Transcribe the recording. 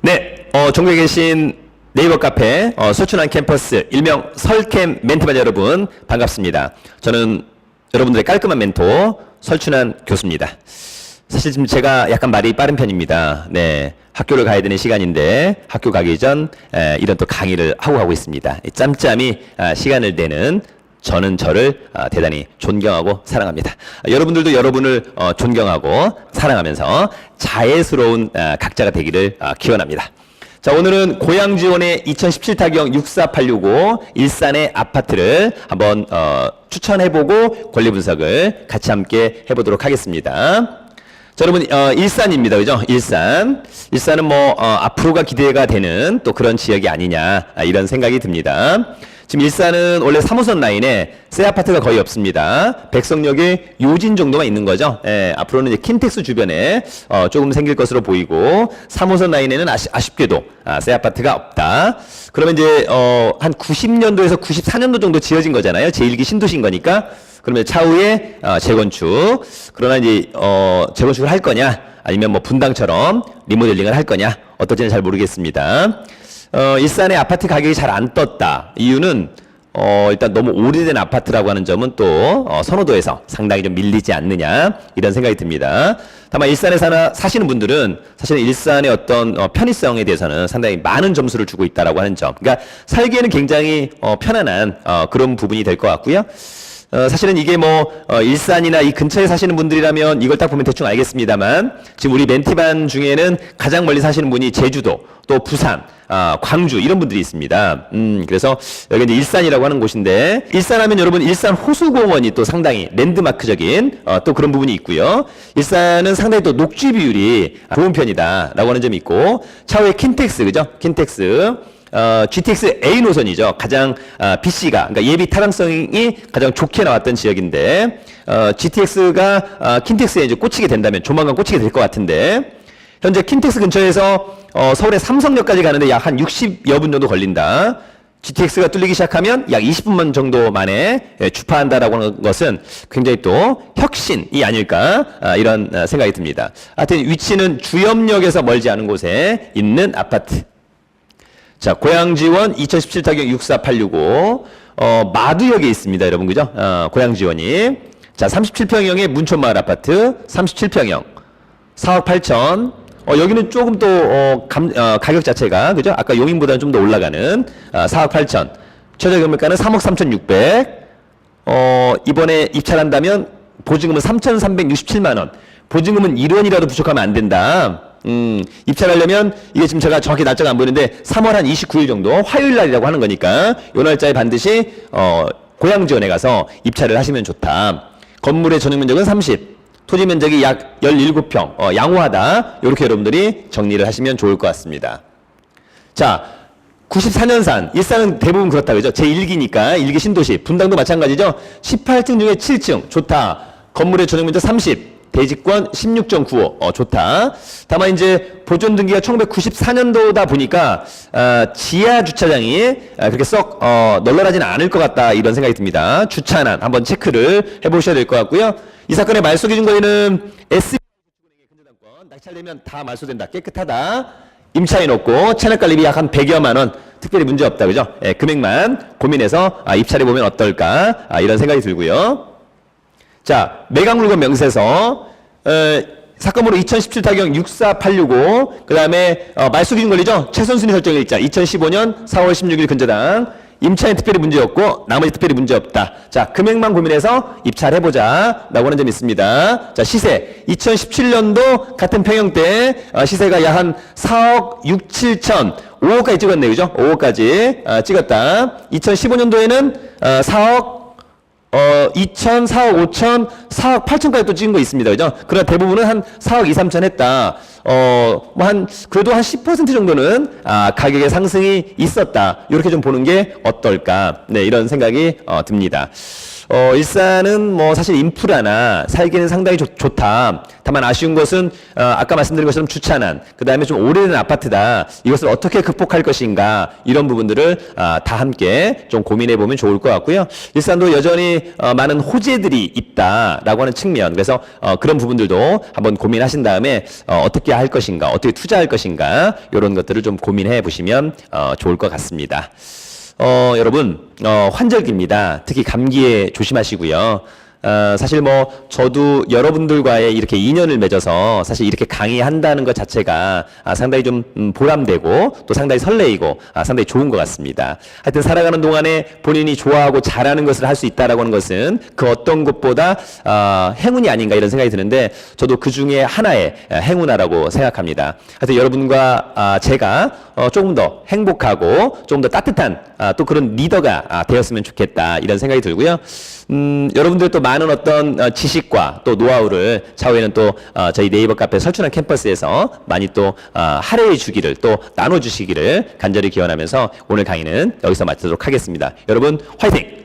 네, 어, 전국에 계신 네이버 카페 어, 설춘한 캠퍼스 일명 설캠 멘토반 여러분 반갑습니다. 저는 여러분들의 깔끔한 멘토 설춘한 교수입니다. 사실 지금 제가 약간 말이 빠른 편입니다. 네, 학교를 가야 되는 시간인데 학교 가기 전 에, 이런 또 강의를 하고 가고 있습니다. 이 짬짬이 아, 시간을 내는 저는 저를 아, 대단히 존경하고 사랑합니다. 아, 여러분들도 여러분을 어, 존경하고 사랑하면서 자애스러운 아, 각자가 되기를 아, 기원합니다. 자, 오늘은 고양지원의 2017 타경 64865 일산의 아파트를 한번 어, 추천해보고 권리 분석을 같이 함께 해보도록 하겠습니다. 자, 여러분, 어, 일산입니다. 그죠? 일산. 일산은 뭐, 어, 앞으로가 기대가 되는 또 그런 지역이 아니냐, 아, 이런 생각이 듭니다. 지금 일산은 원래 3호선 라인에 새 아파트가 거의 없습니다. 백성역에 요진 정도만 있는 거죠. 예, 앞으로는 이제 킨텍스 주변에 어, 조금 생길 것으로 보이고 3호선 라인에는 아시, 아쉽게도 아, 새 아파트가 없다. 그러면 이제 어, 한 90년도에서 94년도 정도 지어진 거잖아요. 제1기 신도시인 거니까. 그러면 차후에 어, 재건축. 그러나 이제 어, 재건축을 할 거냐, 아니면 뭐 분당처럼 리모델링을 할 거냐, 어떨지는 잘 모르겠습니다. 어, 일산의 아파트 가격이 잘 안 떴다. 이유는 어, 일단 너무 오래된 아파트라고 하는 점은 또 어, 선호도에서 상당히 좀 밀리지 않느냐 이런 생각이 듭니다. 다만 일산에 사나, 사시는 분들은 사실은 일산의 어떤 어, 편의성에 대해서는 상당히 많은 점수를 주고 있다라고 하는 점. 그러니까 살기에는 굉장히 어, 편안한 어, 그런 부분이 될 것 같고요. 어, 사실은 이게 뭐 어, 일산이나 이 근처에 사시는 분들이라면 이걸 딱 보면 대충 알겠습니다만 지금 우리 멘티반 중에는 가장 멀리 사시는 분이 제주도 또 부산 아, 광주 이런 분들이 있습니다. 음, 그래서 여기 이제 일산이라고 하는 곳인데 일산하면 여러분 일산 호수공원이 또 상당히 랜드마크적인 어, 또 그런 부분이 있고요. 일산은 상당히 또 녹지 비율이 좋은 편이다라고 하는 점이 있고 차후에 킨텍스 그죠? 킨텍스 어, GTX A 노선이죠. 가장 어, BC가 그러니까 예비 타당성이 가장 좋게 나왔던 지역인데 어, GTX가 어, 킨텍스에 이제 꽂히게 된다면 조만간 꽂히게 될 것 같은데 현재 킨텍스 근처에서 어, 서울의 삼성역까지 가는데 약 한 60여 분 정도 걸린다. GTX가 뚫리기 시작하면 약 20분만 정도 만에 예, 주파한다라고 하는 것은 굉장히 또 혁신이 아닐까 아, 이런 아, 생각이 듭니다. 하여튼 위치는 주염역에서 멀지 않은 곳에 있는 아파트. 자, 고양지원 2017 타격 64865. 어, 마두역에 있습니다, 여러분. 그죠? 어, 고양지원이. 자, 37평형의 문촌마을 아파트, 37평형. 4억 8천. 어, 여기는 조금 또, 어, 감, 어, 가격 자체가, 그죠? 아까 용인보다는 좀 더 올라가는, 어, 4억 8천. 최저 건물가는 3억 3,600. 어, 이번에 입찰한다면 보증금은 3,367만 원. 보증금은 1원이라도 부족하면 안 된다. 음, 입찰하려면 이게 지금 제가 정확히 날짜가 안 보이는데 3월 한 29일 정도 화요일 날이라고 하는 거니까 요 날짜에 반드시 어, 고향 지원에 가서 입찰을 하시면 좋다. 건물의 전용 면적은 30, 토지 면적이 약 17평, 어, 양호하다. 이렇게 여러분들이 정리를 하시면 좋을 것 같습니다. 자, 94년산 일산은 대부분 그렇다 그죠? 제1기니까 일기 신도시 분당도 마찬가지죠. 18층 중에 7층 좋다. 건물의 전용 면적 30. 대지권 16.95 어, 좋다. 다만 이제 보존 등기가 1994년도다 보니까 어, 지하 주차장이 아, 그렇게 썩 어, 널널하지는 않을 것 같다 이런 생각이 듭니다. 주차난 한번 체크를 해보셔야 될 것 같고요. 이 사건의 말소 기준 거리는 S 낙찰되면 다 말소된다. 깨끗하다. 임차인 없고 채널 관리비 약 한 100여만 원. 특별히 문제 없다. 그죠? 예, 금액만 고민해서 아, 입찰해 보면 어떨까? 아, 이런 생각이 들고요. 자, 매각 물건 명세서 어, 사건번호 2017 타경 64865. 그다음에 어, 말소 기준 권리죠. 최선순위 설정 일자 2015년 4월 16일 근저당. 임차인 특별히 문제 없고 나머지 특별히 문제 없다. 자, 금액만 고민해서 입찰 해 보자. 라고 하는 점이 있습니다. 자, 시세 2017년도 같은 평형 때 어, 시세가 약 한 4억 6, 7천 5억까지 찍었네요. 그죠? 5억까지 어, 찍었다. 2015년도에는 어, 4억 어, 2천, 4억 5천, 4억 8천까지 또 찍은 거 있습니다. 그죠? 그러나 대부분은 한 4억 2, 3천 했다. 어, 뭐 한, 그래도 한 10% 정도는, 아, 가격의 상승이 있었다. 이렇게 좀 보는 게 어떨까. 네, 이런 생각이, 어, 듭니다. 어, 일산은 뭐 사실 인프라나 살기는 상당히 좋, 좋다. 다만 아쉬운 것은 어, 아까 말씀드린 것처럼 주차난, 그 다음에 좀 오래된 아파트다. 이것을 어떻게 극복할 것인가 이런 부분들을 아, 다 함께 좀 고민해 보면 좋을 것 같고요. 일산도 여전히 어, 많은 호재들이 있다라고 하는 측면, 그래서 어, 그런 부분들도 한번 고민하신 다음에 어, 어떻게 할 것인가, 어떻게 투자할 것인가 이런 것들을 좀 고민해 보시면 어, 좋을 것 같습니다. 어, 여러분, 어, 환절기입니다. 특히 감기에 조심하시고요. 어, 사실 뭐 저도 여러분들과의 이렇게 인연을 맺어서 사실 이렇게 강의한다는 것 자체가 아, 상당히 좀 음, 보람되고 또 상당히 설레이고 아, 상당히 좋은 것 같습니다. 하여튼 살아가는 동안에 본인이 좋아하고 잘하는 것을 할 수 있다라고 하는 것은 그 어떤 것보다 아, 행운이 아닌가 이런 생각이 드는데 저도 그 중에 하나의 아, 행운아라고 생각합니다. 하여튼 여러분과 아, 제가 어, 조금 더 행복하고 조금 더 따뜻한 아, 또 그런 리더가 아, 되었으면 좋겠다 이런 생각이 들고요. 음, 여러분들 또 많은 어떤 어, 지식과 또 노하우를 차후에는 또 어, 저희 네이버 카페 설춘한 캠퍼스에서 많이 또 어, 할애해 주기를 또 나눠 주시기를 간절히 기원하면서 오늘 강의는 여기서 마치도록 하겠습니다. 여러분 화이팅!